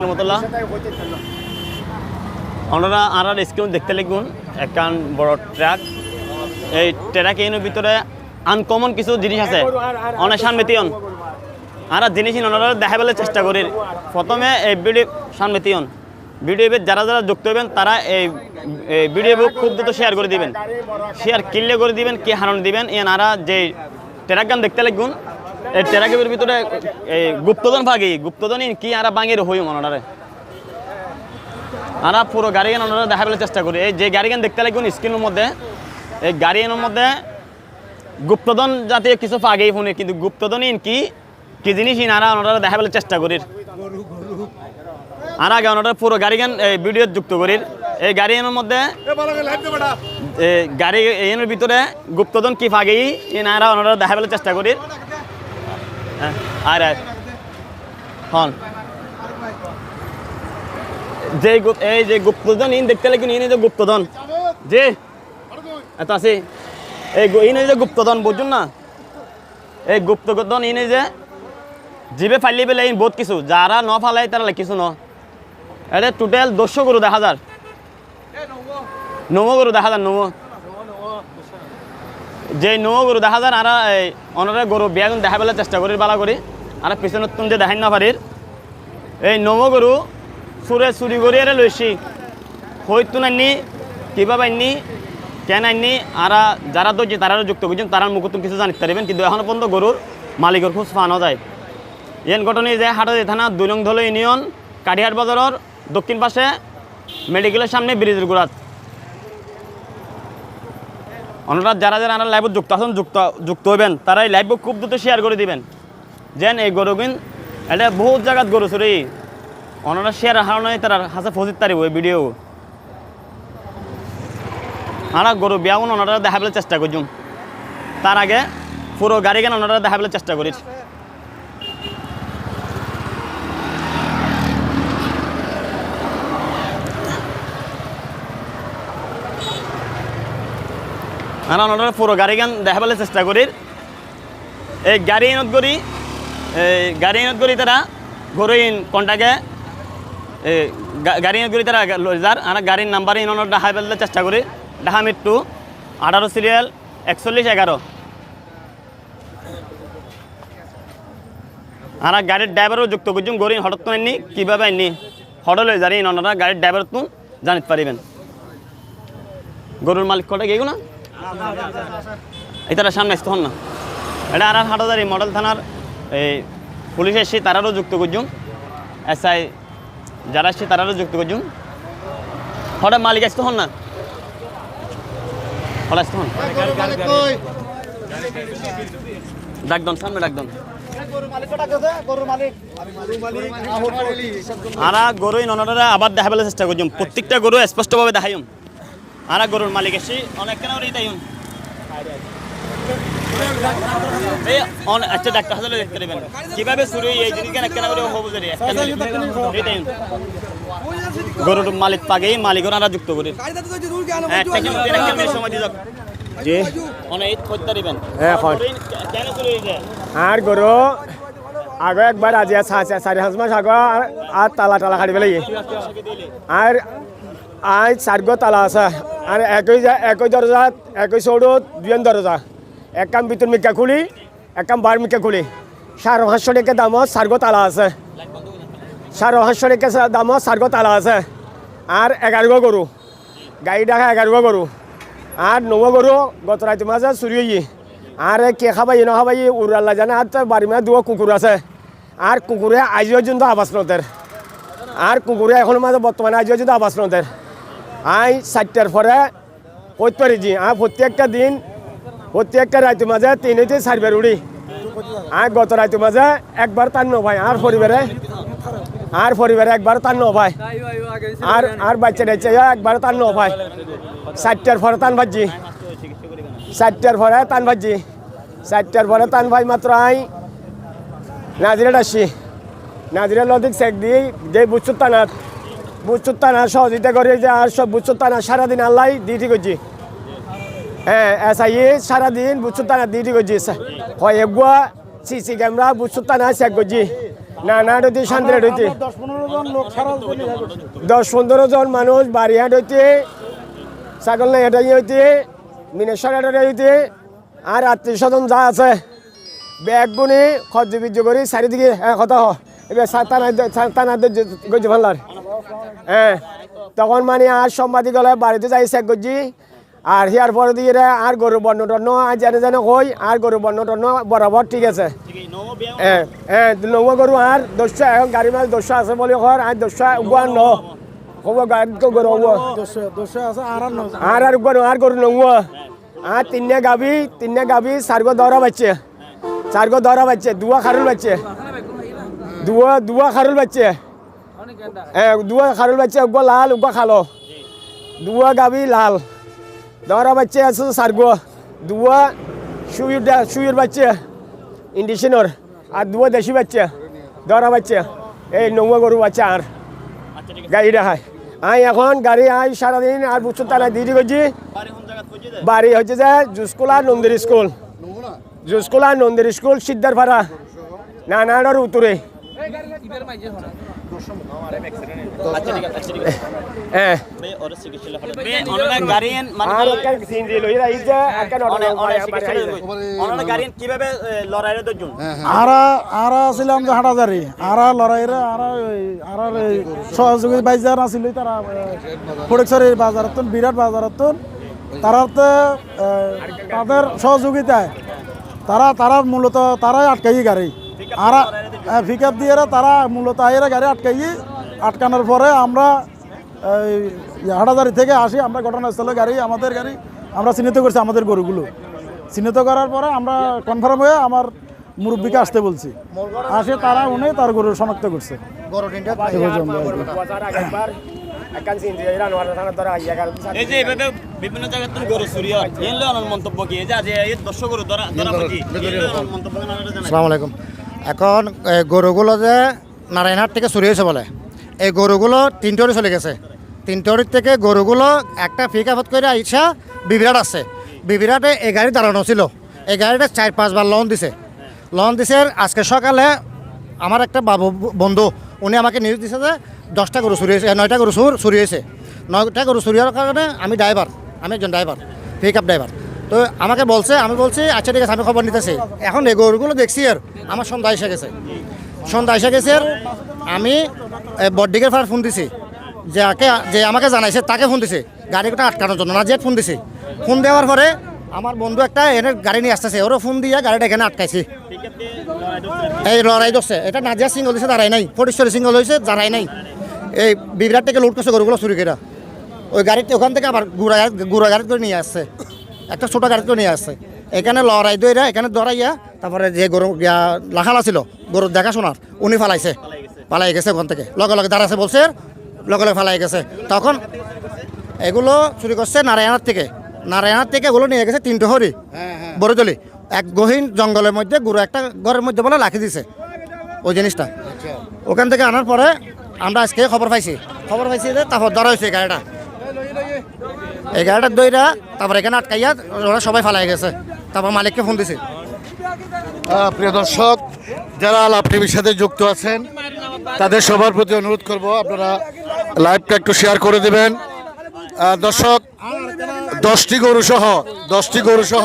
আর আর screen দেখতে লিখুন একখান বড় ট্রাক। এই ট্রাকের ভিতরে আনকমন কিছু জিনিস আছে। অনেক সানমিতিয়ন আর জিনিস ওনারা চেষ্টা করি। প্রথমে এই ভিডিও সানমিতিয়ন ভিডিও যারা যারা যুক্ত হবেন, তারা এই ভিডিও খুব দ্রুত শেয়ার করে দিবেন। শেয়ার কিনলে করে দিবেন, কি হারণ দিবেন এনারা যে ট্রাক গান দেখতে লিখুন। এই ট্রাকের ভিতরে এই গুপ্তধন ভাগি গুপ্তধন কি আর বাঙের হই মনারে আমরা পুরো গাড়ি গান ওনারা দেখাবার চেষ্টা করি। এই যে গাড়ি গান দেখতে লাগুন স্ক্রিনের মধ্যে এই গাড়ি গানের মধ্যে গুপ্তধন জাতীয় কিছু আগেই ফোনে কিন্তু গুপ্তধন ইন কি কি জিনিস ইনারা ওনারা দেখাবার চেষ্টা করি। আর আগে ওনারা পুরো গাড়ি গান এই ভিডিও যুক্ত করি। এই গাড়ি গানের মধ্যে গাড়ি এর ভিতরে গুপ্তধন কি ফাগেই ইনারা ওনারা দেখাবার চেষ্টা করি। হ্যাঁ, আর আর। হন। যে এই যে গুপ্তধন ইন দেখতে লাগি ইনি যে গুপ্তধন। যে এত আছে। এই গু- ইনি যে গুপ্তধন বুঝুন না। এই গুপ্তধন ইনি যে জিবে ফাইলি পেলে ইন বহুত কিছু। যারা ন ফালাই তারা কিছু ন। এটা টোটাল দশশো গরু দেখা যার। নমো গরু দেখা যার নমো। যে নমো গরু দেখা যার আর অনরে গরু বিয়াগুন দেখা পেলে চেষ্টা করি বালা করি আর পিছনত তুমি যে দেখাই না পারির এই নমো গরু সুরে চুরি কৰি আরে লৈছি। হয়তো নাইনি কিবা পাইনি কেন আইনি আর যারা যে তারা যুক্ত করছেন তারা মুখ তুমি কিছু জানিতে পারবেন কিন্তু এখন পর্যন্ত গরুর মালিকের খোঁজ পাওয়া যায় এন ঘটনা যে হাটে থানা দুই নং ধলো ইউনিয়ন কাঠিহাট বাজারের দক্ষিণ পাশে মেডিকেলের সামনে ব্রিজের গোড়াত ওনারা যারা যারা আমরা লাইভত যুক্ত আছেন, যুক্ত যুক্ত হইবেন, তারা এই লাইভ খুব দ্রুত শেয়ার করে দিবেন। যেন এই গরুগিন, এটা বহুত জায়গাত গরু চুরি ওনারা শেয়ার হারানো তারা হাসে ফজিত তারিব ওই ভিডিও আমরা গরু বিয়াগুন ওনারা দেখাবলে চেষ্টা করছুম তার আগে পুরো গাড়ি কেন ওনারা দেখাবেলে চেষ্টা করিস? আর ওনারা পুরো গাড়ি গান দেখাবেলে চেষ্টা করি এই গাড়ি এনত করি এই গাড়ি এনত করি তারা গরু ইন কন্টাকে গাড়ি এনত করি তারা যার আর গাড়ির নাম্বার ইন ওনার দেখা পেলে চেষ্টা করি দেখা মৃত্যু আঠারো সিরিয়াল একচল্লিশ এগারো আর গাড়ির ড্রাইভারও যুক্ত করছুম গড়ি হঠাৎ তো আইনি কীভাবে আইনি হঠাৎ লই যারি ওনারা গাড়ির ড্রাইভার তো জানিতে পারিবেন গরুর মালিক কটা গেগো না এটার সামনে আসতে হন না। এটা আর হাটাদারি মডেল থানার এই পুলিশ এসে তারারও যুক্ত করছুম এসআই যারা এসছে তারারও যুক্ত করছুম হঠাৎ মালিক আসতে হন না? হঠাৎ আসতে হন? ডাকদন সামনে ডাকদন আর গরুই ননরা আবার দেখাবেলে চেষ্টা করছুম প্রত্যেকটা গরু স্পষ্টভাবে দেখাইম। আর গরুর মালিক এসে অনেক কেন আচ্ছা ডাক্তার হাজারে দেখতে দেবেন কীভাবে শুরু এই জিনিস কেন কেন করে হব জানি গরুর মালিক পাগেই মালিক ওনারা যুক্ত করি সময় দিয়ে যাক জি অনেক ঈদ দিবেন হ্যাঁ, কেন শুরু আর গরু আগে একবার আজি চারি পাঁচ মাস আগে আর- আর তালা টালা পেলাই আর আজ চারগো তালা আছে। আর একই একই দরজা একই চৌড়ত দুজন দরজা এক কাম ভিতর মিকা খুলি, এক কাম বার মিকা খুলি। সাড়ে পাঁচশো টাকা দামত চারগো তালা আছে। সাড়ে পাঁচশো টাকা দামত চারগো তালা আছে। আর এগারোগো গরু গাড়ি ডাকা এগারোগো গরু আর নব গরু গত রাতে মাঝে চুরি আর কে খাবাই না খাবাই উড়াল্লা জানে আর তার বাড়ি মাঝে দুটো কুকুর আছে। আর কুকুরে আজিও পর্যন্ত আবাস নতের আর কুকুরে এখন মাঝে বর্তমানে আজিও পর্যন্ত আবাস নতের আই চারটার পরে করতে পারিছি আর প্রত্যেকটা দিন, প্রত্যেকটা রাতে মাঝে তিন হইতে চারবার উড়ি আর গত রাতে মাঝে একবার তার নভাই আর পরিবারে আর পরিবারে একবার তার নভাই আর আর বাচ্চা টাচ্চা একবার তার নভাই চারটার পরে টান ভাজি চারটার পরে টান ভাজি চারটার পরে টান ভাই মাত্র আই নাজিরা আসছি নাজিরা লদিক চেক দিয়ে, যে বুচুর টানার সহযোগিতা করে যে আর সব টানা সারাদিন আল্লাহ ডিউটি করছি। হ্যাঁ এস আই সারাদিন টানা ডিউটি করছি হয় এগুয়া সিসি ক্যামেরা টানা চেক করছি। না না হইতে শান্তিরাট হইতে দশ পনেরো জন মানুষ বাড়িহাট হইতে ছাগল নাই এটা হইতে মিনেশ্বর এটা হইতে আর আত্মীয় স্বজন যা আছে ব্যাগ বুনি খরচ বিজ্জ করি চারিদিকে হ্যাঁ কথা হ। এবার তানাদের গজ্জি ভাল্লার। হ্যাঁ তখন মানে আর সম্বাদিক গলে বাড়িতে যাই চেক করছি আর হিয়ার পরে দিয়ে আর গরু বর্ণ টর্ণ আর জানে জানে কই আর গরু বর্ণ টর্ণ বরাবর ঠিক আছে। হ্যাঁ হ্যাঁ নব গরু আর দশটা এখন গাড়ি মাছ দশটা আছে বলে ঘর আর দশটা উগুয়ার ন। হব গাড়ি তো গরু হব। দশে দশে আছে আর আর নয় আর আর গরু আর আর তিননে গাবি গাবি চারগো দরা বাচ্চে। চারগো দরা বাচ্চে দুয়া খারুল বাচ্চে। দুয়া দুয়া খারুল বাচ্চে। দুয়া খারুল বাচ্চে উগো লাল উগো খালো। দুয়া গাবি লাল। দরা বাচ্চে আছে চারগো দুয়া শুয়ুর শুয়ুর বাচ্চে ইন্ডিশনের। আর দুয়া দেশি বাচ্চা দরা বাচ্চা। এই নৌয়া গরু বাচ্চা আর। আচ্ছা ঠিক আছে। গাড়ি দেখায় আই এখন গাড়ি আই সারাদিন আর বুঝছ তারা দিয়ে করছি। বাড়ি হচ্ছে যে জুসকোলা নন্দির স্কুল। জুসকোলা নন্দির স্কুল সিদ্ধারপাড়া। নানাডার উত্তরে আচ্ছা আচ্ছা হ্যাঁ মানে আর একটা সিন্দি লই রাইছে একটা অনেক অনেক নটা চিকিৎসা অনেক গাড়িয়ান কীভাবে লড়াইরে দর্জন আরা আরা ছিলাম যে হাটাজারি। আরা লড়াইরে আরা ওই আরা এই সহযোগী আছিল তারা বাজারত বিরাট বাজারত তারাতে এ, তাদের সহযোগিতায় তারা তারা মূলত তারাই আটকাই গাড়ি। আরা ফিকাপ দিয়ে তারা মূলত আইরা গাড়ি আটকাই আটকানোর পরে আমরা এই হাটাজারি থেকে আসি আমরা ঘটনাস্থলে গাড়ি আমাদের গাড়ি আমরা চিহ্নিত করছি আমাদের গরুগুলো। চিহ্নিত করার পরে আমরা কনফার্ম হয়ে আমার মুরব্বীকে আসতে বলছি। আসে তারা উনি তার গরু শনাক্ত করছে। হয়। আসসালামু আলাইকুম। এখন গরুগুলো যে নারায়ণহাট থেকে চুরি হয়েছে বলে, এই গরুগুলো তিনটরি চলে গেছে। তিনটরির থেকে গরুগুলো একটা পিক আপত করে আইসা বিবিরাট আছে। বিবিরাটে এই গাড়ি দাঁড়ানো ছিল এই গাড়িটা চার পাঁচবার লোন দিছে। লোন দিছে, আজকে সকালে আমার একটা বাবু, বন্ধু, উনি আমাকে নিউজ দিছে যে দশটা গরু চুরি হয়েছে নয়টা গরু চুর চুরি হয়েছে নয়টা গরু চুরি হওয়ার কারণে আমি ড্রাইভার আমি একজন ড্রাইভার পিক আপ ড্রাইভার তো আমাকে বলছে, আমি বলছি আচ্ছা ঠিক আছে, আমি খবর নিতেছি। এখন এই গরুগুলো দেখছি আর আমার সন্ধ্যা এসে গেছে। সন্ধ্যা এসে গেছে আর আমি বডিগের ফার ফোন দিছি। যে আকে যে আমাকে জানাইছে, তাকে ফোন দিছে। গাড়িটা আটকানোর জন্য, না, যে ফোন দিছি। ফোন দেওয়ার পরে আমার বন্ধু একটা এনে গাড়ি নিয়ে আসতেছে। ওরও ফোন দিয়ে গাড়িটা এখানে আটকাইছি। এই লড়াই ধরছে। এটা নাজিয়া সিঙ্গল হয়েছে দাঁড়াই নাই। ফটিশ্বরী সিঙ্গল হয়েছে দাঁড়াই নাই। এই বিবিরাট থেকে লুট করছে গরুগুলো চুরি করে ওই গাড়িতে ওখান থেকে আবার গুড়া গুড়া গাড়ি করে নিয়ে আসছে। একটা ছোটো গাড়ি করে নিয়ে আসছে। এখানে লড়াই দইরা এখানে দৌড়াইয়া তারপরে যে গরু ইয়া লাখালা ছিল গরুর দেখাশোনার উনি ফালাইছে। পালাই গেছে ওখান থেকে। লগে লগে দাঁড়াছে বলছে লগে লগে ফালাই গেছে। তখন এগুলো চুরি করছে নারায়ণার থেকে। নারায়ণার থেকে এগুলো নিয়ে গেছে তিনটে হরি বড়জলি। এক গহীন জঙ্গলের মধ্যে গুরু একটা ঘরের মধ্যে বলে রাখি দিছে ওই জিনিসটা। ওখান থেকে আনার পরে আমরা আজকে খবর পাইছি। খবর পাইছি যে তারপর ধরা হয়েছে গাড়িটা। এই গাড়িটা দইরা তারপর এখানে আটকাইয়া ওরা সবাই ফালাই গেছে। তারপর মালিককে ফোন দিছে। প্রিয় দর্শক যারা লাভ টিভির সাথে যুক্ত আছেন তাদের সবার প্রতি অনুরোধ করব আপনারা লাইভটা একটু শেয়ার করে দেবেন। আহ, দর্শক দশটি গরু সহ দশটি গরু সহ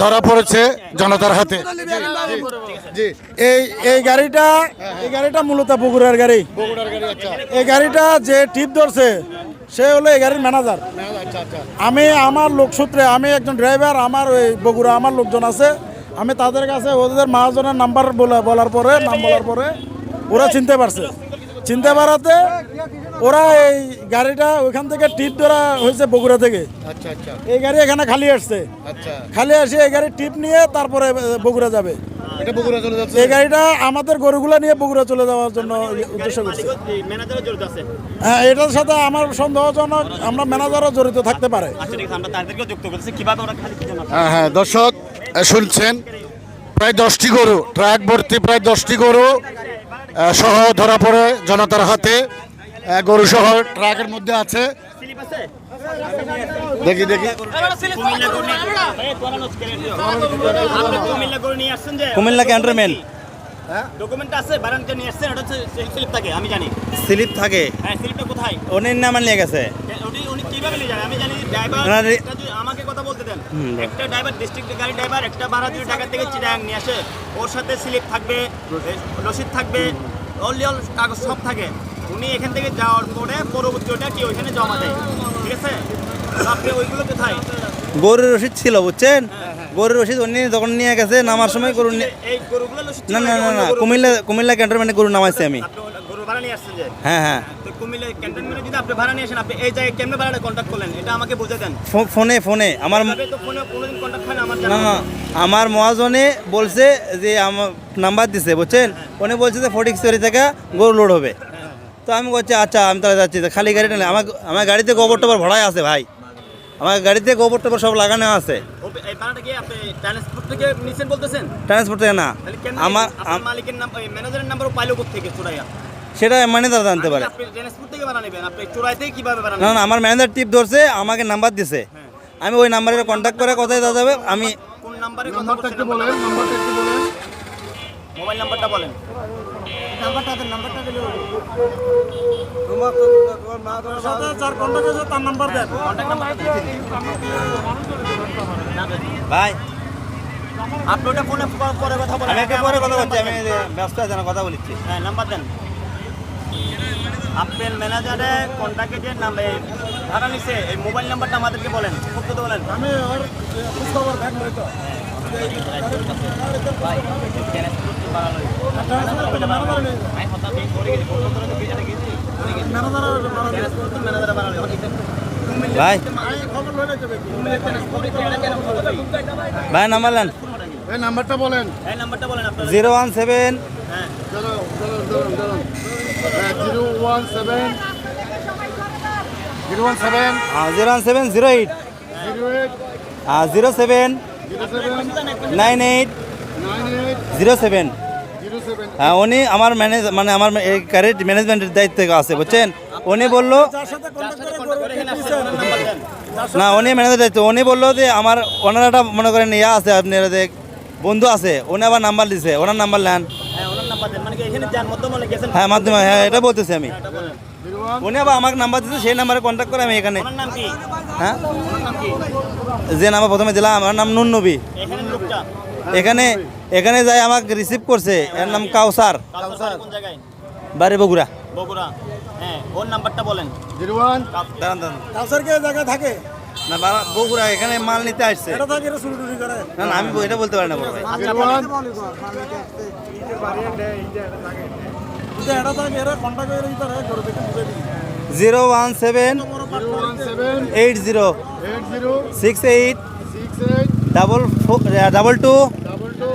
ধরা পড়েছে জনতার হাতে। এই এই গাড়িটা এই গাড়িটা মূলত বগুড়ার গাড়ি। এই গাড়িটা যে টিপ ধরছে সে হলো এই গাড়ির ম্যানেজার আমি আমার লোকসূত্রে আমি একজন ড্রাইভার আমার ওই বগুড়া আমার লোকজন আছে। আমি তাদের কাছে ওদের মহাজনের নাম্বার বলা বলার পরে নাম বলার পরে ওরা চিনতে পারছে। চিনতে পারাতে ওরা এই গাড়িটা ওইখান থেকে টিপ ধরা হয়েছে বগুড়া থেকে। আচ্ছা আচ্ছা। এই গাড়ি এখানে খালি আসছে। আচ্ছা। খালি আসে এই গাড়ি টিপ নিয়ে তারপরে বগুড়া যাবে। এটা বগুড়া চলে যাচ্ছে? এই গাড়িটা আমাদের গরুগুলো নিয়ে বগুড়া চলে যাওয়ার জন্য উদ্দেশ্য করছে। হ্যাঁ এটার সাথে আমার সন্দেহজনক আমরা ম্যানেজারও জড়িত থাকতে পারে। আচ্ছা ঠিক আছে আমরা তাদেরকেও যুক্ত করতেছি। কীভাবে ওরা খালি কি জানা হ্যাঁ হ্যাঁ দর্শক শুনছেন? প্রায় দশটি গরু ট্রাক ভর্তি প্রায় দশটি গরু আহ, সহ ধরা পড়ে জনতার হাতে। গরু সহ ট্রাকের মধ্যে আছে। দেখি দেখি। কুমিল্লা ক্যান্টনমেন্ট হচ্ছে স্লিপ থাকে আমি জানি। স্লিপ থাকে? হ্যাঁ স্লিপটা কোথায়? উনি নামে নিয়ে গেছে। উনি উনি কীভাবে নিয়ে আমি জানি ড্রাইভার না, রে- আমাকে কথা বলতে দেন একটা ড্রাইভার ডিস্ট্রিক্ট গাড়ি ড্রাইভার একটা ভাড়া দিয়ে ঢাকা থেকে চিটাগাং নিয়ে আসে। ওর সাথে স্লিপ থাকবে রসিদ থাকবে অল কাগজ সব থাকে। উনি এখান থেকে যাওয়ার পরে পরবর্তী ওটা কি ওইখানে জমা দেয়। ঠিক আছে? আপনি ওইগুলো কোথায়? গরুর রসিদ ছিল বুঝছেন? গরুর রসিদ উনি যখন নিয়ে গেছে নামার সময় গরু না না না না কুমিল্লা কুমিল্লা ক্যান্টনমেন্টে গরু নামাইছি আমি। হ্যাঁ হ্যাঁ। তো কুমিল্লা ক্যান্টনমেন্টে যদি আপনি ভাড়া নিয়ে আসেন আপনি এই জায়গায় কেমনে ভাড়াটা কন্ট্যাক্ট করলেন? এটা আমাকে বুঝে ফো- ফোনে ফোনে। আমার হয় না না আমার মহাজনে বলছে যে আমার নাম্বার দিছে বুঝছেন? উনি বলছে যে ফটিকছড়ি থেকে গরু লোড হবে। তো আমি বলছি আচ্ছা আমি তাহলে যাচ্ছি। খালি গাড়িটা নেই আমার আমার গাড়িতে গোবর টোবর ভরাই আছে ভাই। আমার গাড়িতে গোবর টোবর সব লাগানো আছে। ও, এই ভাড়াটা কি আপনি ট্রান্সপোর্ট থেকে বলতেছেন? ট্রান্সপোর্ট থেকে না। আমার আম- মালিকের নাম ম্যানেজারের নাম্বারও পাইলো থেকে চুরাইয়া? সেটা মানে তারা জানতে পারে। কীভাবে ভাড়া না না আমার ম্যানেজার টিপ ধরছে আমাকে নাম্বার দিছে। আমি ওই নাম্বারে কন্ট্যাক্ট করে কোথায় দেওয়া যাবে আমি কোন নাম্বারে কথা নাম্বারটা বলেন নাম্বারটা একটু বলেন। মোবাইল নাম্বারটা বলেন নাম্বারটা দেন নাম্বারটা দিলে সাথে যার কন্ট্যাক্ট আছে তার নাম্বার দেন কন্ট্যাক্ট ভাই আপনি ওটা ফোনে পরে কথা বলেন আমি পরে কথা বলছি আমি ব্যস্ত আছি না কথা বলছি হ্যাঁ নাম্বার দেন আপনার ম্যানেজারে কন্ট্যাক্টে যে নাম এই ভাড়া নিছে এই মোবাইল নাম্বারটা আমাদেরকে বলেন খুব বলেন আমি ওর খবর ভাই। ভাই নাম্বার নেন। এই নাম্বারটা বলেন। এই নাম্বারটা বলেন আপনারা 017 হ্যাঁ জিরো চলো চলো চলো 017 017 হ্যাঁ 017 08 08 হ্যাঁ 07 07 98 জিরো সেভেন। হ্যাঁ উনি আমার ম্যানেজ মানে আমার এই ম্যানেজমেন্টের দায়িত্বে আছে, বুঝছেন? উনি বলল না, উনি ম্যানেজার দায়িত্ব। উনি বলল যে আমার ওনার একটা, মনে করেন, ইয়া আছে আপনার যে বন্ধু আছে, উনি আবার নাম্বার দিছে। ওনার নাম্বার নেন। হ্যাঁ মাধ্যমে হ্যাঁ এটা বলতেছি আমি। উনি আবার আমাকে নাম্বার দিচ্ছে সেই নাম্বারে কন্ট্যাক্ট করে আমি এখানে। হ্যাঁ? যে নাম্বার প্রথমে দিলাম আমার নাম নুন নবী এখানে এখানে যাই আমাকে রিসিভ করছে। এর নাম কাউসার। কাউসার কোন জায়গায়? বাড়ি বগুড়া। বগুড়া। হ্যাঁ ওর নাম্বারটা বলেন। জিরো ওয়ান দাঁড়ান দাঁড়ান। কাউসার কে জায়গায় থাকে? না বাবা বগুড়া এখানে মাল নিতে আসছে। না না আমি এটা বলতে পারি না বড় ভাই। জিরো ওয়ান বুঝে দিই zero one seven seven eight zero eight zero six eight six eight double double two double two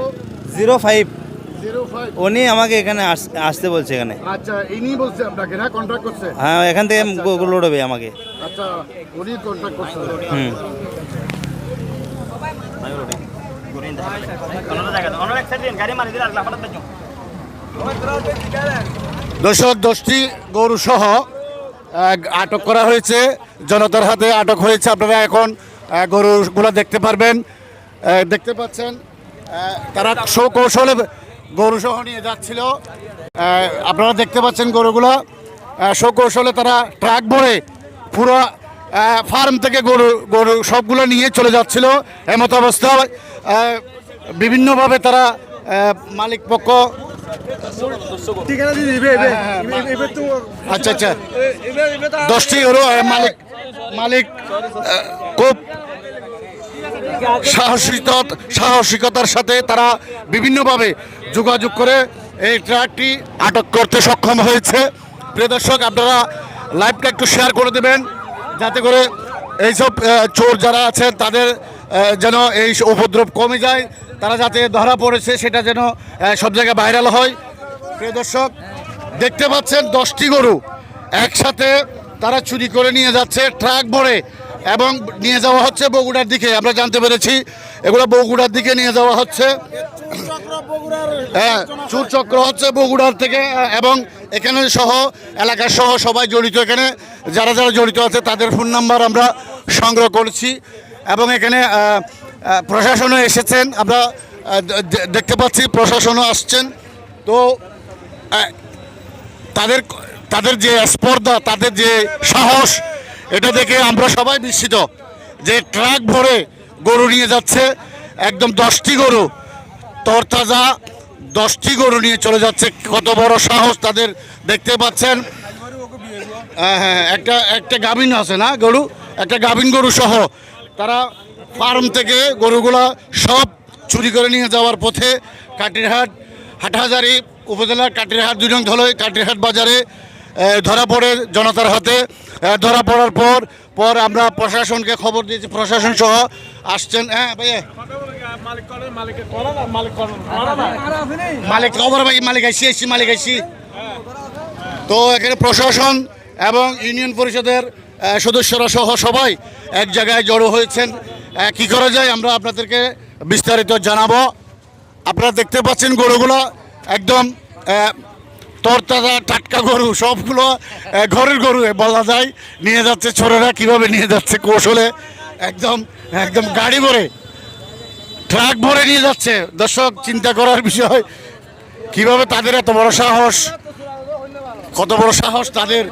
zero five উনি আমাকে এখানে আস- আসতে বলছে এখানে। আচ্ছা ইনি বলছে আপনাকে না কন্ট্যাক্ট করছে? হ্যাঁ এখান থেকে লোড হবে আমাকে। আচ্ছা উনি করছে। হুম। লাফাটা দেখো দর্শক দশটি গরু সহ আটক করা হয়েছে। জনতার হাতে আটক হয়েছে আপনারা এখন গরুগুলো দেখতে পারবেন। দেখতে পাচ্ছেন তারা সৌকৌশলে গরু সহ নিয়ে যাচ্ছিল। আপনারা দেখতে পাচ্ছেন গরুগুলো। সৌকৌশলে তারা ট্রাক ভরে পুরো ফার্ম থেকে গরু গরু সবগুলো নিয়ে চলে যাচ্ছিল। এমত অবস্থায় বিভিন্নভাবে তারা মালিক পক্ষ এবে এবে তো আচ্ছা আচ্ছা। দশটি গরু মালিক মালিক খুব সাহসিকতা, সাহসিকতার সাথে তারা বিভিন্নভাবে যোগাযোগ করে এই ট্রাকটি আটক করতে সক্ষম হয়েছে। প্রিয় দর্শক, আপনারা লাইভটা একটু শেয়ার করে দেবেন, যাতে করে এইসব চোর যারা আছেন তাদের যেন এই উপদ্রব কমে যায়। তারা যাতে ধরা পড়েছে, সেটা যেন সব জায়গায় ভাইরাল হয়। প্রিয় দর্শক, দেখতে পাচ্ছেন দশটি গরু একসাথে তারা চুরি করে নিয়ে যাচ্ছে। ট্রাক ভরে এবং নিয়ে যাওয়া হচ্ছে বগুড়ার দিকে, আমরা জানতে পেরেছি। এগুলো বগুড়ার দিকে নিয়ে যাওয়া হচ্ছে। হ্যাঁ চক্র হচ্ছে বগুড়ার থেকে, এবং এখানে সহ, এলাকার সহ সবাই জড়িত এখানে। যারা যারা জড়িত আছে, তাদের ফোন নাম্বার আমরা সংগ্রহ করছি। এবং এখানে প্রশাসনও এসেছেন। আমরা দেখতে পাচ্ছি প্রশাসনও আসছেন। তো তাদের তাদের যে স্পর্ধা, তাদের যে সাহস এটা দেখে আমরা সবাই বিস্মিত যে ট্রাক ভরে গরু নিয়ে যাচ্ছে, একদম দশটি গরু, তরতাজা দশটি গরু নিয়ে চলে যাচ্ছে। কত বড় সাহস তাদের দেখতে পাচ্ছেন। হ্যাঁ হ্যাঁ একটা একটা গাভিন আছে না গরু? একটা গাভিন গরু সহ তারা ফার্ম থেকে গরুগুলা সব চুরি করে নিয়ে যাওয়ার পথে কাটিরহাট, হাটহাজারি উপজেলার কাটিরহাট, দুই নং ধলে কাটিরহাট বাজারে ধরা পড়ে জনতার হাতে। ধরা পড়ার পর পর আমরা প্রশাসনকে খবর দিয়েছি, প্রশাসন সহ আসছেন। হ্যাঁ মালিক খবর ভাই মালিক আইসি আইসি, মালিক আইসি। তো এখানে প্রশাসন এবং ইউনিয়ন পরিষদের সদস্যরা সহ সবাই এক জায়গায় জড়ো হয়েছেন। কি করা যায় আমরা আপনাদেরকে বিস্তারিত জানাব। আপনারা দেখতে পাচ্ছেন গরুগুলো একদম তরতাজা টাটকা গরু, সবগুলো ঘরের গরু বলা যায়। নিয়ে যাচ্ছে ছোটরা কীভাবে নিয়ে যাচ্ছে কৌশলে। একদম একদম গাড়ি ভরে, ট্রাক ভরে নিয়ে যাচ্ছে। দর্শক, চিন্তা করার বিষয়, কীভাবে তাদের এত বড় সাহস? কত বড় সাহস তাদের?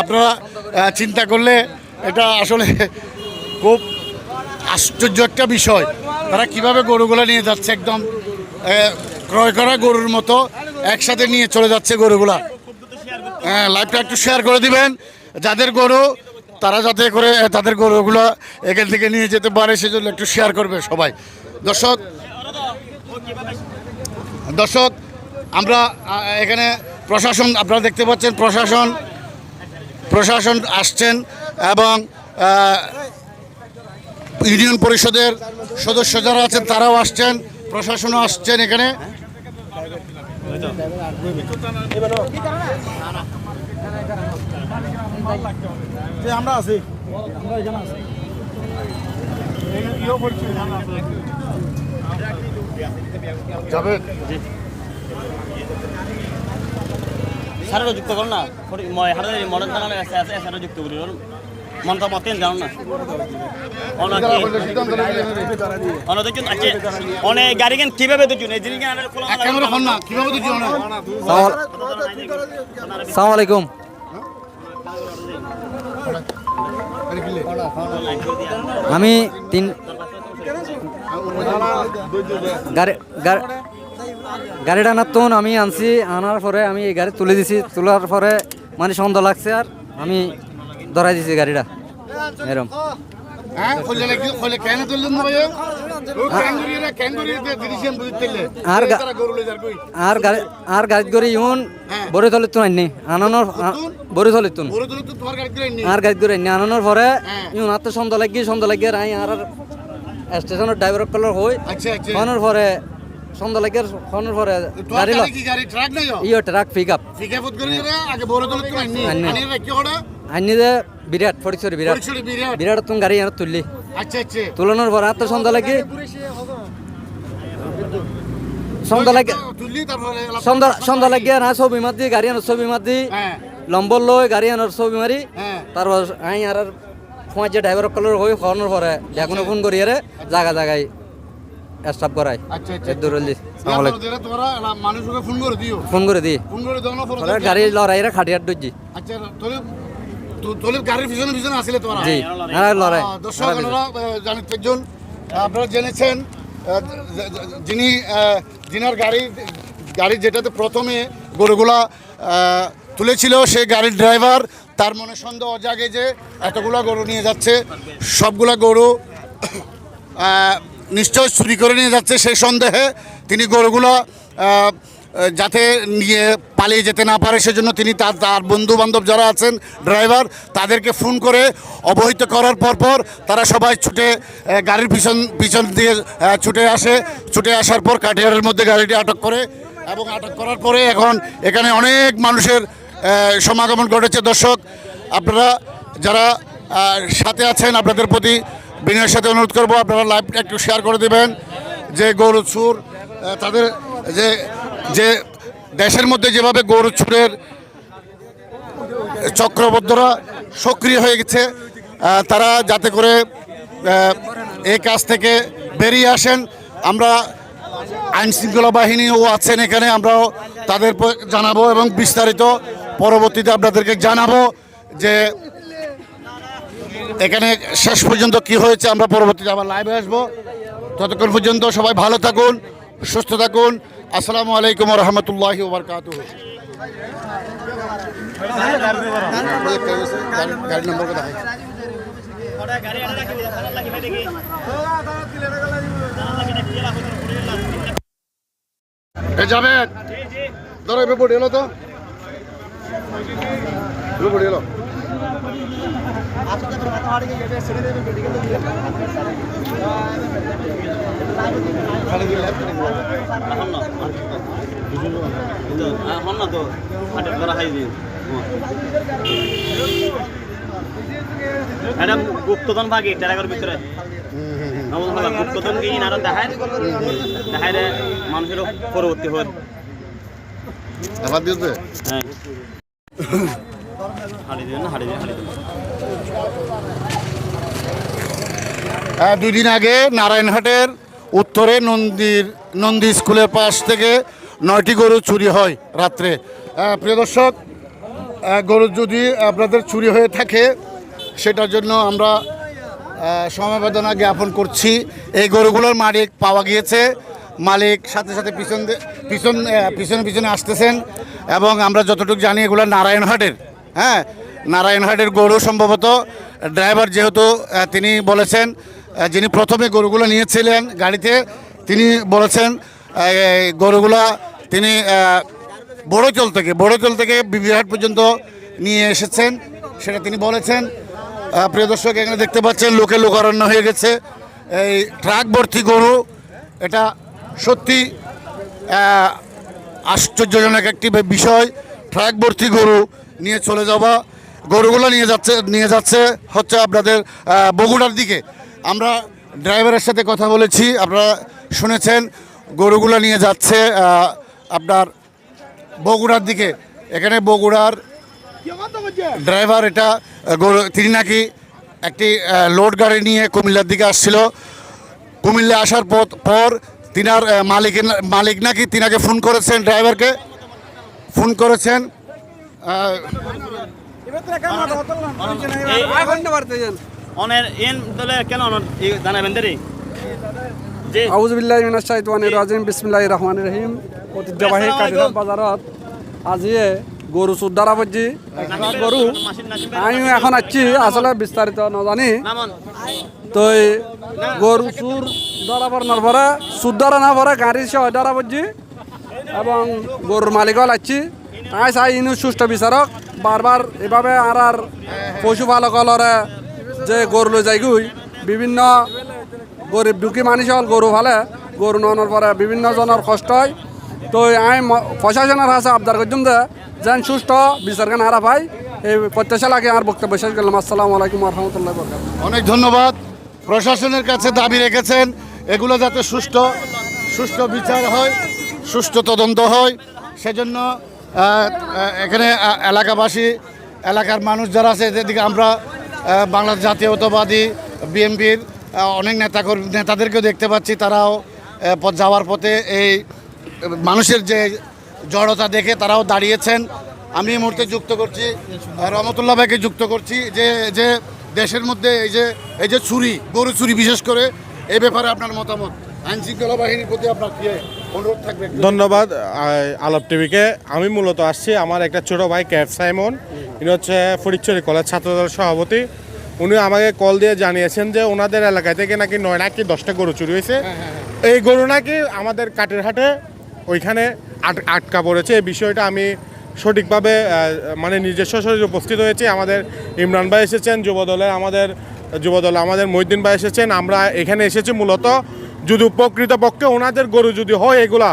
আপনারা চিন্তা করলে এটা আসলে খুব আশ্চর্য একটা বিষয়। তারা কীভাবে গরুগুলো নিয়ে যাচ্ছে, একদম ক্রয় করা গরুর মতো। একসাথে নিয়ে চলে যাচ্ছে গরুগুলা। হ্যাঁ লাইভটা একটু শেয়ার করে দিবেন। যাদের গরু, তারা যাতে করে তাদের গরুগুলো এখান থেকে নিয়ে যেতে পারে, সেজন্য একটু শেয়ার করবে সবাই। দর্শক দর্শক, আমরা এখানে প্রশাসন, আপনারা দেখতে পাচ্ছেন প্রশাসন প্রশাসন আসছেন এবং ইউনিয়ন পরিষদের সদস্য যারা আছেন, তারাও আসছেন, প্রশাসনও আসছেন এখানে। যে আমরা আছি। আমরা এখানে আছি। যাবে? স্যারেরও যুক্ত করুন না। মডেল থানার আছে আছে স্যারও যুক্ত করি জানো। না অনেক গাড়ি কেন কীভাবে এই জিনিস কীভাবে সালাম আলাইকুম। আমি তিন গাড়ি গাড়ি- গাড়িটা আনার তখন আমি আনছি আনার পরে আমি এই গাড়ি তুলে দিছি। তোলার পরে মানে সন্ধ্যা লাগছে আর আমি ধরাই দিছে গাড়িটা। এরম। হ্যাঁ তে আর গাড়ি করে ইউন বড়ি তলে তুন আননি আনানোর বড়ি তলে তো আর গাড়ি করে আননি আনানোর পরে হ্যাঁ। ইউন তো সন্ধ্যা লাগি সন্ধ্যা লাগি আর আর স্টেশনের ড্রাইভার কলার হই। আচ্ছা আচ্ছা। পরে সন্ধ্যা লাগে ফোনের পরে গাড়ি ইয়ে ট্রাক পিক আপ করে আগে বড় তুলে তো কি আনি যে বিরাট ফটিকছড়ি বিরাট। পরিচয় বিরাট। বিরাট তুমি গাড়ি এনে তুললি আচ্ছা আচ্ছা। তুলানোর তো সন্ধ্যা লাগে। সন্ধ্যা লাগে তুললি তারপরে সন্ধ্যা সন্ধ্যা লাগিয়ে না ছবি মাত গাড়ি আনার ছবি মাত হ্যাঁ। লম্বর লই গাড়ি আনার ছবি মারি। হ্যাঁ। তারপর আই আর ফোঁয়ার যে ড্রাইভার কলার হই হওয়ানোর পরে দেখুন ফোন করি আরে জায়গা জায়গায় স্টাফ করাই। আচ্ছা আচ্ছা। দূর দি তাহলে তোরা মানুষকে ফোন করে দিও। ফোন করে দি ফোন করে দাও না ফোন পরে গাড়ি লড়াইরা খাটিয়ার ডুজি তোলে তোলে গাড়ির পিছনে পিছনে আসলে তোরা জি। হ্যাঁ লড়াই। দর্শক আপনারা আহ, জানেন তো একজন আপনারা জেনেছেন যিনি যিনার গাড়ি গাড়ি যেটাতে প্রথমে গরুগুলা তুলেছিল সেই গাড়ির ড্রাইভার তার মনে সন্দেহ জাগে যে এতগুলা গরু নিয়ে যাচ্ছে। সবগুলা গরু নিশ্চয় চুরি করে নিয়ে যাচ্ছে সেই সন্দেহে তিনি গরুগুলো আহ, যাতে নিয়ে পালিয়ে যেতে না পারে, সেজন্য তিনি তার তার বন্ধু বান্ধব যারা আছেন, ড্রাইভার, তাদেরকে ফোন করে অবহিত করার পর পর তারা সবাই ছুটে গাড়ির পিছন পিছন দিয়ে ছুটে আসে। ছুটে আসার পর কাঠিয়ারের মধ্যে গাড়িটি আটক করে এবং আটক করার পরে এখন এখানে অনেক মানুষের সমাগমন ঘটেছে। দর্শক, আপনারা যারা সাথে আছেন, আপনাদের প্রতি বিনয়ের সাথে অনুরোধ করব, আপনারা লাইভটা একটু শেয়ার করে দেবেন। যে গরু চুর তাদের, যে যে দেশের মধ্যে যেভাবে গরু চুরের চক্রবদ্ধরা সক্রিয় হয়ে গেছে তারা যাতে করে এই কাজ থেকে বেরিয়ে আসেন। আমরা আইন শৃঙ্খলা বাহিনীও আছেন এখানে, আমরাও তাদের জানাব এবং বিস্তারিত পরবর্তীতে আপনাদেরকে জানাব যে এখানে শেষ পর্যন্ত কি হয়েছে। আমরা পরবর্তীতে আবার লাইভে আসব। ততক্ষণ পর্যন্ত সবাই ভালো থাকুন, সুস্থ থাকুন। আসসালামু আলাইকুম রহমতুল্লাহ ওবরকাত গাড়ি নম্বর এ যাবে ধরো এবার পড়ে এলো তো। এলো। হন না তো। হাটের করা খাই দিন। এটা গুপ্তধন ভাগে টেরাগের ভিতরে। গুপ্তধন কি ইনারা দেখায়। দেখায় মানুষের পরবর্তী হন। হ্যাঁ। দিবেন দিবেন হ্যাঁ, দুই দিন আগে নারায়ণহাটের উত্তরে নন্দীর নন্দী স্কুলের পাশ থেকে নয়টি গরু চুরি হয় রাত্রে। হ্যাঁ, প্রিয় দর্শক গরু যদি আপনাদের চুরি হয়ে থাকে সেটার জন্য আমরা সমবেদনা জ্ঞাপন করছি। এই গরুগুলোর মালিক পাওয়া গিয়েছে। মালিক সাথে সাথে পিছন পিছন পিছনে পিছনে আসতেছেন এবং আমরা যতটুকু জানি এগুলো নারায়ণহাটের। হ্যাঁ নারায়ণহাটের গরু সম্ভবত ড্রাইভার যেহেতু তিনি বলেছেন যিনি প্রথমে গরুগুলো নিয়েছিলেন গাড়িতে, তিনি বলেছেন গরুগুলা তিনি বড়চল থেকে বড়চল থেকে বিবিরহাট পর্যন্ত নিয়ে এসেছেন, সেটা তিনি বলেছেন। প্রিয় দর্শক, এখানে দেখতে পাচ্ছেন, লোকে লোকারণ্য হয়ে গেছে। এই ট্রাক ভর্তি গরু, এটা সত্যি আশ্চর্যজনক একটি বিষয়। ট্রাক ভর্তি গরু নিয়ে চলে যাওয়া গরুগুলো নিয়ে যাচ্ছে নিয়ে যাচ্ছে হচ্ছে আপনাদের বগুড়ার দিকে। আমরা ড্রাইভারের সাথে কথা বলেছি, আপনারা শুনেছেন, গরুগুলো নিয়ে যাচ্ছে আপনার বগুড়ার দিকে। এখানে বগুড়ার ড্রাইভার এটা, গরু- তিনি নাকি একটি লোড গাড়ি নিয়ে কুমিল্লার দিকে আসছিল। কুমিল্লা আসার পর পর তিনার মালিকের, মালিক নাকি তিনাকে ফোন করেছেন, ড্রাইভারকে ফোন করেছেন আজিয়ে গরু সুদ্ধারা পড়ছি গরু আমি এখন আসছি আসলে বিস্তারিত নজানি তো গরু সুর ধরা পড়ানোর পরে সুদ ধরা না পরে গাড়ি সহ ধরা এবং গরুর মালিকও লাগছি আই চাই ইনু সুস্থ বিচারক। বারবার এভাবে আর আর পশুপালকলরে যে গরু লৈ যাইগুই বিভিন্ন গরিব দুঃখী মানুষ হল গরু ফালে, গরু ননের পরে বিভিন্ন জনের কষ্ট হয়। তো আমি প্রশাসনের কাছে আবদার করছিলাম যে, যেন সুস্থ বিচারকে নারা পাই এই প্রত্যাশা লাগে আর বক্তব্য শেষ করলাম। আসসালামু আলাইকুম রহমতুল্লাহ অনেক ধন্যবাদ। প্রশাসনের কাছে দাবি রেখেছেন, এগুলো যাতে সুষ্ঠু সুষ্ঠু বিচার হয়, সুষ্ঠু তদন্ত হয়, সেজন্য এখানে এলাকাবাসী, এলাকার মানুষ যারা আছে এদের দিকে আমরা বাংলাদেশ জাতীয়তাবাদী, বিএনপির অনেক নেতা নেতাদেরকেও দেখতে পাচ্ছি, তারাও পথ, যাওয়ার পথে এই মানুষের যে জড়তা দেখে তারাও দাঁড়িয়েছেন আমি এই মুহূর্তে যুক্ত করছি, রহমতুল্লাহ ভাইকে যুক্ত করছি যে যে দেশের মধ্যে এই যে এই যে চুরি গরু চুরি বিশেষ করে, এই ব্যাপারে আপনার মতামত আইন শৃঙ্খলা বাহিনীর প্রতি আপনার কি? ধন্যবাদ আলাপ টিভিকে। আমি মূলত আসছি আমার একটা ছোট ভাই ক্যাট সাইমন। ইনি হচ্ছে ফরিদচুরি কলেজ ছাত্রদল সভাপতি। উনি আমাকে কল দিয়ে জানিয়েছেন যে ওনাদের এলাকা থেকে নাকি নয় নাকি দশটা গরু চুরি হয়েছে। এই গরু নাকি আমাদের কাটের হাটে ওইখানে আট- আটকা পড়েছে। এই বিষয়টা আমি সঠিকভাবে মানে নিজস্ব শরীরে উপস্থিত হয়েছে। আমাদের ইমরান ভাই এসেছেন যুবদলের আমাদের যুবদল আমাদের মহিদ্দিন ভাই এসেছেন। আমরা এখানে এসেছি মূলত যদি উপকৃত পক্ষে ওনাদের গরু যদি হয় এগুলা,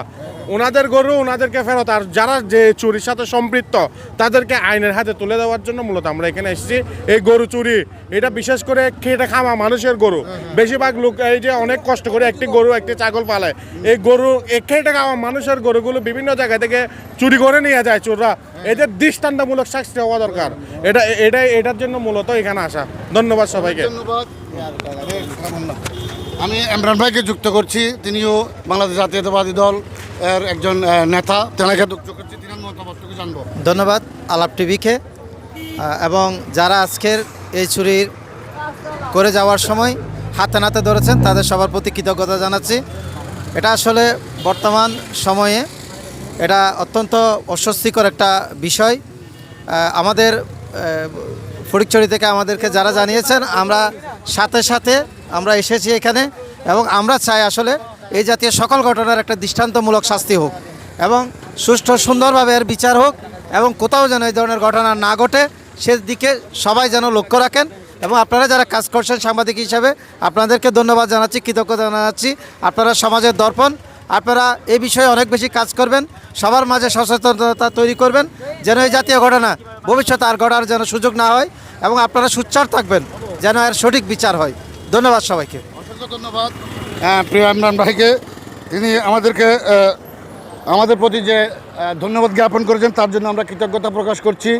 ওনাদের গরু ওনাদেরকে ফেরত, আর যারা যে চুরির সাথে সম্পৃক্ত, তাদেরকে আইনের হাতে তুলে দেওয়ার জন্য মূলত আমরা এখানে এসেছি। এই গরু চুরি, এটা বিশেষ করে খেটে খামা মানুষের গরু। বেশিরভাগ লোক এই যে অনেক কষ্ট করে একটি গরু, একটি ছাগল পালায় এই গরু খেটে খাওয়া মানুষের গরুগুলো বিভিন্ন জায়গা থেকে চুরি করে নিয়ে যায় চোররা। এদের দৃষ্টান্তমূলক শাস্তি হওয়া দরকার। এটা এটা এটার জন্য মূলত এখানে আসা। ধন্যবাদ সবাইকে। ধন্যবাদ। আমি ইমরান ভাইকে যুক্ত করছি। তিনিও বাংলাদেশ জাতীয়তাবাদী দল এর একজন নেতা। তেনাকে যুক্ত করছি। তিনি মতামতটুকু জানব। ধন্যবাদ আলাপ টিভিকে। এবং যারা আজকের এই চুরির করে যাওয়ার সময় হাতে নাতে ধরেছেন তাদের সবার প্রতি কৃতজ্ঞতা জানাচ্ছি। এটা আসলে বর্তমান সময়ে এটা অত্যন্ত অস্বস্তিকর একটা বিষয়। আমাদের আহ, থেকে আমাদেরকে যারা জানিয়েছেন আমরা সাথে সাথে আমরা এসেছি এখানে এবং আমরা চাই আসলে এই জাতীয় সকল ঘটনার একটা দৃষ্টান্তমূলক শাস্তি হোক এবং সুষ্ঠু সুন্দরভাবে এর বিচার হোক এবং কোথাও যেন এই ধরনের ঘটনা না ঘটে, সেদিকে সবাই যেন লক্ষ্য রাখেন এবং আপনারা যারা কাজ করছেন সাংবাদিক হিসাবে, আপনাদেরকে ধন্যবাদ জানাচ্ছি, কৃতজ্ঞতা জানাচ্ছি। আপনারা সমাজের দর্পণ, আপনারা এই বিষয়ে অনেক বেশি কাজ করবেন, সবার মাঝে সচেতনতা তৈরি করবেন, যেন এই জাতীয় ঘটনা ভবিষ্যতে আর ঘটার যেন সুযোগ না হয় এবং আপনারা সুচ্চার থাকবেন, যেন এর সঠিক বিচার হয়। ধন্যবাদ সবাইকে। অসংখ্য ধন্যবাদ। আহ, প্রিয় ইমরান ভাইকে তিনি আমাদেরকে আমাদের প্রতি যে ধন্যবাদ জ্ঞাপন করেছেন তার জন্য আমরা কৃতজ্ঞতা প্রকাশ করছি।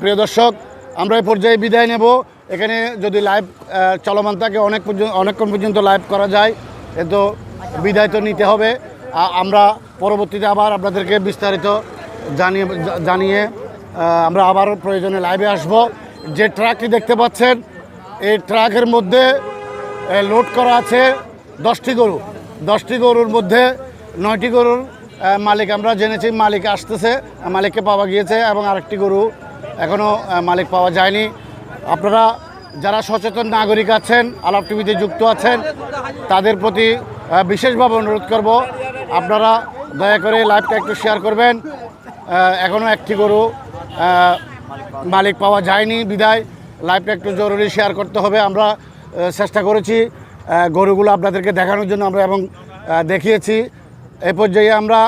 প্রিয় দর্শক আমরা এই পর্যায়ে বিদায় নেব। এখানে যদি লাইভ চলমান থাকে অনেক পর্যন্ত অনেকক্ষণ পর্যন্ত লাইভ করা যায়। এ তো বিদায় তো নিতে হবে। আমরা পরবর্তীতে আবার আপনাদেরকে বিস্তারিত জানিয়ে জানিয়ে আমরা আবার প্রয়োজনে লাইভে আসব। যে ট্রাকটি দেখতে পাচ্ছেন এই ট্রাকের মধ্যে লোড করা আছে দশটি গরু। দশটি গরুর মধ্যে নয়টি গরুর মালিক আমরা জেনেছি, মালিক আসতেছে, মালিককে পাওয়া গিয়েছে এবং আরেকটি গরু এখনও মালিক পাওয়া যায়নি। আপনারা যারা সচেতন নাগরিক আছেন আলাপ টিভিতে যুক্ত আছেন, তাদের প্রতি বিশেষভাবে অনুরোধ করব, আপনারা দয়া করে লাইভটা একটু শেয়ার করবেন। এখনও একটি গরু মালিক পাওয়া যায়নি, বিদায়। লাইভটা একটু জরুরি শেয়ার করতে হবে। আমরা চেষ্টা করেছি গরুগুলো আপনাদেরকে দেখানোর জন্য আমরা এবং দেখিয়েছি। এ পর্যায়ে আমরা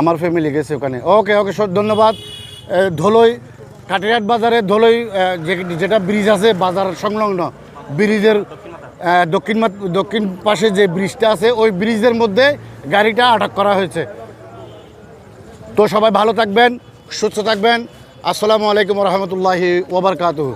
আমার ফ্যামিলি গেছে ওখানে। ওকে ওকে সব ধন্যবাদ। ধলই কাটিয়াট বাজারে ধলই যেটা ব্রিজ আছে, বাজার সংলগ্ন ব্রিজের দক্ষিণ দক্ষিণ পাশে যে ব্রিজটা আছে, ওই ব্রিজের মধ্যে গাড়িটা আটক করা হয়েছে। তো সবাই ভালো থাকবেন, সুস্থ থাকবেন। আসসালামু আলাইকুম রহমতুল্লাহি ওবরকাতুহ